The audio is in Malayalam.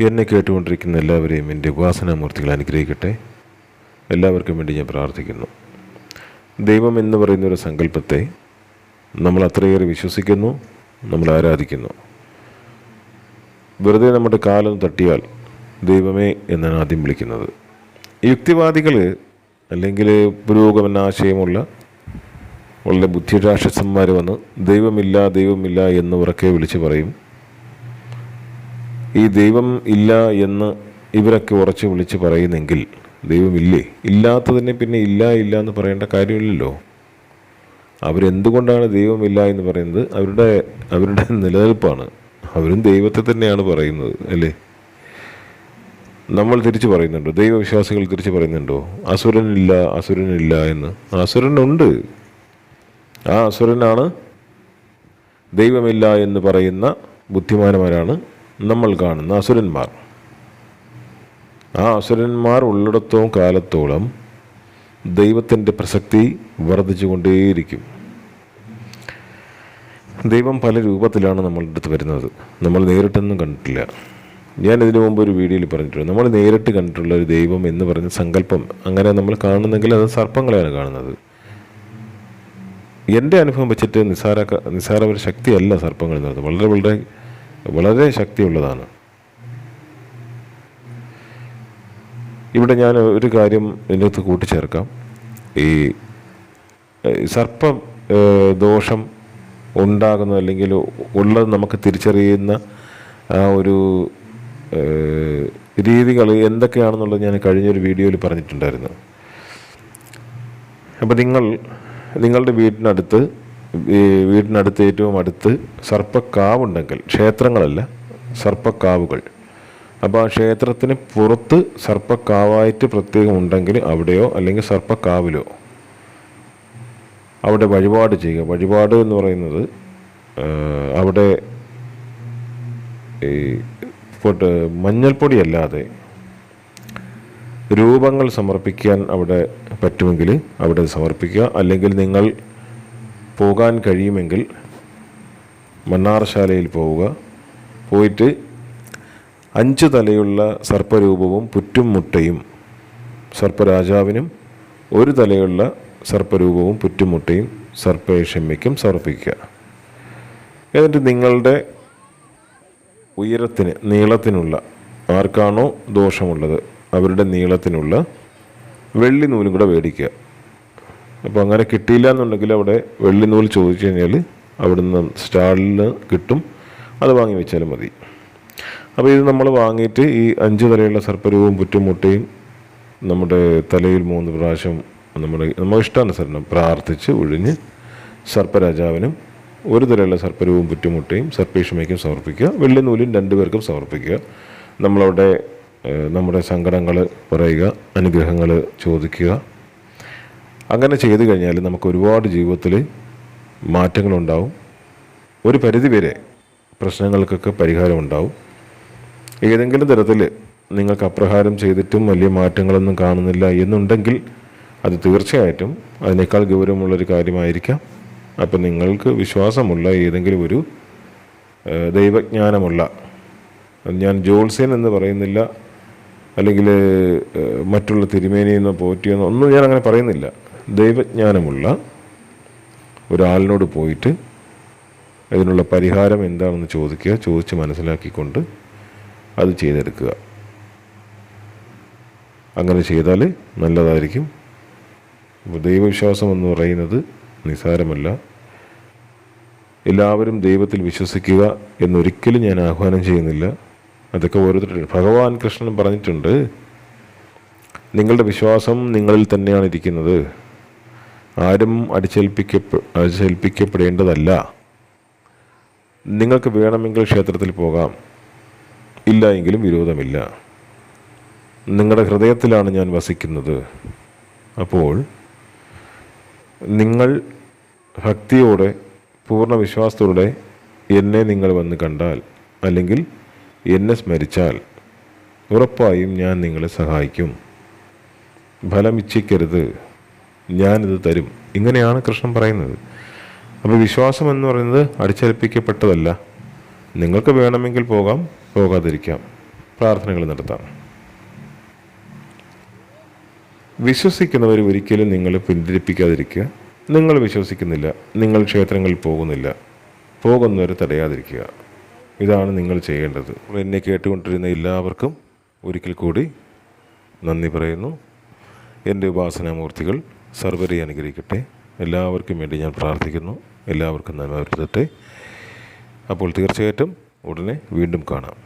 എന്നെ കേട്ടുകൊണ്ടിരിക്കുന്ന എല്ലാവരെയും എന്റെ ഉപാസനാമൂർത്തികൾ അനുഗ്രഹിക്കട്ടെ. എല്ലാവർക്കും വേണ്ടി ഞാൻ പ്രാർത്ഥിക്കുന്നു. ദൈവം എന്ന് പറയുന്ന ഒരു സങ്കല്പത്തെ നമ്മൾ അത്രയേറെ വിശ്വസിക്കുന്നു നമ്മൾ ആരാധിക്കുന്നു. വെറുതെ നമ്മുടെ കാലം തട്ടിയാൽ ദൈവമേ എന്നാണ് ആദ്യം വിളിക്കുന്നത്. യുക്തിവാദികൾ അല്ലെങ്കിൽ പുരോഗമനാശയമുള്ള വളരെ ബുദ്ധിരാക്ഷസന്മാർ വന്ന് ദൈവമില്ല ദൈവമില്ല എന്ന് ഉറക്കെ വിളിച്ച് പറയും. ഈ ദൈവം ഇല്ല എന്ന് ഇവരൊക്കെ ഉറച്ച് വിളിച്ച് പറയുന്നെങ്കിൽ ദൈവമില്ലേ? ഇല്ലാത്തതിനെ പിന്നെ ഇല്ല ഇല്ല എന്ന് പറയേണ്ട കാര്യമില്ലല്ലോ. അവരെന്തുകൊണ്ടാണ് ദൈവമില്ല എന്ന് പറയുന്നത്? അവരുടെ അവരുടെ നിലനിൽപ്പാണ്. അവരും ദൈവത്തെ തന്നെയാണ് പറയുന്നത് അല്ലേ? നമ്മൾ തിരിച്ചു പറയുന്നുണ്ടോ? ദൈവവിശ്വാസികൾ തിരിച്ചു പറയുന്നുണ്ടോ? അസുരനില്ല അസുരനില്ല എന്ന്. അസുരനുണ്ട് ആ അസുരനാണ് ദൈവമില്ല എന്ന് പറയുന്ന ബുദ്ധിമാന്മാരാണ് നമ്മൾ കാണുന്ന അസുരന്മാർ. ആ അസുരന്മാർ ഉള്ളിടത്തോളം കാലത്തോളം ദൈവത്തിന്റെ പ്രസക്തി വർദ്ധിച്ചുകൊണ്ടേയിരിക്കും. ദൈവം പല രൂപത്തിലാണ് നമ്മളുടെ അടുത്ത് വരുന്നത്. നമ്മൾ നേരിട്ടൊന്നും കണ്ടിട്ടില്ല. ഞാൻ ഇതിനു മുമ്പ് ഒരു വീഡിയോയിൽ പറഞ്ഞിട്ടുണ്ട്. നമ്മൾ നേരിട്ട് കണ്ടിട്ടുള്ള ഒരു ദൈവം എന്ന് പറഞ്ഞ സങ്കല്പം അങ്ങനെ നമ്മൾ കാണുന്നെങ്കിൽ അത് സർപ്പങ്ങളെയാണ് കാണുന്നത്. എന്റെ അനുഭവം വെച്ചിട്ട് നിസാര നിസാര ഒരു ശക്തിയല്ല സർപ്പങ്ങൾ എന്ന് പറയുന്നത്. വളരെ വളരെ വളരെ ശക്തിയുള്ളതാണ്. ഇവിടെ ഞാൻ ഒരു കാര്യം ഇതിനകത്ത് കൂട്ടിച്ചേർക്കാം. ഈ സർപ്പ ദോഷം ഉണ്ടാകുന്ന അല്ലെങ്കിൽ ഉള്ളത് നമുക്ക് തിരിച്ചറിയുന്ന ആ ഒരു രീതികൾ എന്തൊക്കെയാണെന്നുള്ളത് ഞാൻ കഴിഞ്ഞൊരു വീഡിയോയിൽ പറഞ്ഞിട്ടുണ്ടായിരുന്നു. അപ്പോൾ നിങ്ങൾ നിങ്ങളുടെ വീടിനടുത്ത് വീടിനടുത്ത് ഏറ്റവും അടുത്ത് സർപ്പക്കാവുണ്ടെങ്കിൽ ക്ഷേത്രങ്ങളല്ല സർപ്പക്കാവുകൾ. അപ്പോൾ ആ ക്ഷേത്രത്തിന് പുറത്ത് സർപ്പക്കാവായിട്ട് പ്രത്യേകം ഉണ്ടെങ്കിൽ അവിടെയോ അല്ലെങ്കിൽ സർപ്പക്കാവിലോ? അവിടെ വഴിപാട് ചെയ്യുക. വഴിപാട് എന്ന് പറയുന്നത് അവിടെ ഈ പൊട്ട് മഞ്ഞൾപ്പൊടി അല്ലാതെ രൂപങ്ങൾ സമർപ്പിക്കാൻ അവിടെ പറ്റുമെങ്കിൽ അവിടെ സമർപ്പിക്കുക. അല്ലെങ്കിൽ നിങ്ങൾ പോകാൻ കഴിയുമെങ്കിൽ മണ്ണാറശാലയിൽ പോവുക. പോയിട്ട് അഞ്ച് തലയുള്ള സർപ്പരൂപവും പുറ്റും മുട്ടയും സർപ്പരാജാവിനും ഒരു തലയുള്ള സർപ്പരൂപവും പുറ്റും മുട്ടയും സർപ്പേഷമ്മയ്ക്കും സമർപ്പിക്കുക. എന്നിട്ട് നിങ്ങളുടെ ഉയരത്തിന് നീളത്തിനുള്ള ആർക്കാണോ ദോഷമുള്ളത് അവരുടെ നീളത്തിനുള്ള വെള്ളി നൂലും കൂടെ മേടിക്കുക. അപ്പോൾ അങ്ങനെ കിട്ടിയില്ല എന്നുണ്ടെങ്കിൽ അവിടെ വെള്ളി നൂൽ ചോദിച്ചു കഴിഞ്ഞാൽ അവിടുന്ന് സ്റ്റാളിൽ കിട്ടും. അത് വാങ്ങി വെച്ചാലും മതി. അപ്പോൾ ഇത് നമ്മൾ വാങ്ങിയിട്ട് ഈ അഞ്ച് തലയുള്ള സർപ്പരൂപവും പുറ്റുമുട്ടയും നമ്മുടെ തലയിൽ മൂന്ന് പ്രാവശ്യം നമ്മുടെ നമ്മുടെ ഇഷ്ടാനുസരണം പ്രാർത്ഥിച്ച് ഒഴിഞ്ഞ് സർപ്പരാജാവിനും ഒരു തലയുള്ള സർപ്പരൂപവും പുറ്റുമുട്ടയും സർപ്പേഷമയ്ക്കും സമർപ്പിക്കുക. വെള്ളി നൂലും രണ്ടുപേർക്കും സമർപ്പിക്കുക. നമ്മളവിടെ നമ്മുടെ സങ്കടങ്ങൾ പറയുക അനുഗ്രഹങ്ങൾ ചോദിക്കുക. അങ്ങനെ ചെയ്തു കഴിഞ്ഞാൽ നമുക്ക് ഒരുപാട് ജീവിതത്തിൽ മാറ്റങ്ങളുണ്ടാവും. ഒരു പരിധിവരെ പ്രശ്നങ്ങൾക്കൊക്കെ പരിഹാരം ഉണ്ടാവും ഏതെങ്കിലും തരത്തിൽ നിങ്ങൾക്ക് അപ്രകാരം ചെയ്തിട്ടും വലിയ മാറ്റങ്ങളൊന്നും കാണുന്നില്ല എന്നുണ്ടെങ്കിൽ അത് തീർച്ചയായിട്ടും അതിനേക്കാൾ ഗൗരവമുള്ളൊരു കാര്യമായിരിക്കാം. അപ്പം നിങ്ങൾക്ക് വിശ്വാസമുള്ള ഏതെങ്കിലും ഒരു ദൈവജ്ഞാനമുള്ള ഞാൻ ജോത്സ്യൻ എന്ന് പറയുന്നില്ല അല്ലെങ്കിൽ മറ്റുള്ള തിരുമേനിയെന്നോ പോറ്റിയെന്നോ ഒന്നും ഞാൻ അങ്ങനെ പറയുന്നില്ല. ദൈവജ്ഞാനമുള്ള ഒരാളിനോട് പോയിട്ട് അതിനുള്ള പരിഹാരം എന്താണെന്ന് ചോദിക്കുക ചോദിച്ച് മനസ്സിലാക്കിക്കൊണ്ട് അത് ചെയ്തെടുക്കുക. അങ്ങനെ ചെയ്താൽ നല്ലതായിരിക്കും. ദൈവവിശ്വാസം എന്ന് പറയുന്നത് നിസാരമല്ല എല്ലാവരും ദൈവത്തിൽ വിശ്വസിക്കുക എന്നൊരിക്കലും ഞാൻ ആഹ്വാനം ചെയ്യുന്നില്ല. അതൊക്കെ ഓരോരുത്തരും ഭഗവാൻ കൃഷ്ണൻ പറഞ്ഞിട്ടുണ്ട് നിങ്ങളുടെ വിശ്വാസം നിങ്ങളിൽ തന്നെയാണ് ഇരിക്കുന്നത്. ആരും അടിച്ചേൽപ്പിക്കപ്പെ അടിച്ചേൽപ്പിക്കപ്പെടേണ്ടതല്ല. നിങ്ങൾക്ക് വേണമെങ്കിൽ ക്ഷേത്രത്തിൽ പോകാം. ഇല്ല എങ്കിലും വിരോധമില്ല. നിങ്ങളുടെ ഹൃദയത്തിലാണ് ഞാൻ വസിക്കുന്നത്. അപ്പോൾ നിങ്ങൾ ഭക്തിയോടെ പൂർണ വിശ്വാസത്തോടെ എന്നെ നിങ്ങൾ വന്ന് കണ്ടാൽ അല്ലെങ്കിൽ എന്നെ സ്മരിച്ചാൽ ഉറപ്പായും ഞാൻ നിങ്ങളെ സഹായിക്കും. ഫലം ഇച്ഛിക്കരുത് ഞാനിത് തരും. ഇങ്ങനെയാണ് കൃഷ്ണൻ പറയുന്നത്. അപ്പോൾ വിശ്വാസം എന്ന് പറയുന്നത് അടിച്ചേൽപ്പിക്കപ്പെട്ടതല്ല. നിങ്ങൾക്ക് വേണമെങ്കിൽ പോകാം പോകാതിരിക്കാം. പ്രാർത്ഥനകൾ നടത്താം. വിശ്വസിക്കുന്നവർ ഒരിക്കലും നിങ്ങളെ പിന്തിരിപ്പിക്കാതിരിക്കുക. നിങ്ങൾ വിശ്വസിക്കുന്നില്ല നിങ്ങൾ ക്ഷേത്രങ്ങളിൽ പോകുന്നില്ല. പോകുന്നവരെ തടയാതിരിക്കുക. ഇതാണ് നിങ്ങൾ ചെയ്യേണ്ടത്. എന്നെ കേട്ടുകൊണ്ടിരുന്ന എല്ലാവർക്കും ഒരിക്കൽ കൂടി നന്ദി പറയുന്നു. എന്റെ ഉപാസനാമൂർത്തികൾ സർവരെ അനുഗ്രഹിക്കട്ടെ. എല്ലാവർക്കും വേണ്ടി ഞാൻ പ്രാർത്ഥിക്കുന്നു. എല്ലാവർക്കും നന്മ വരുത്തട്ടെ. അപ്പോൾ തീർച്ചയായിട്ടും ഉടനെ വീണ്ടും കാണാം.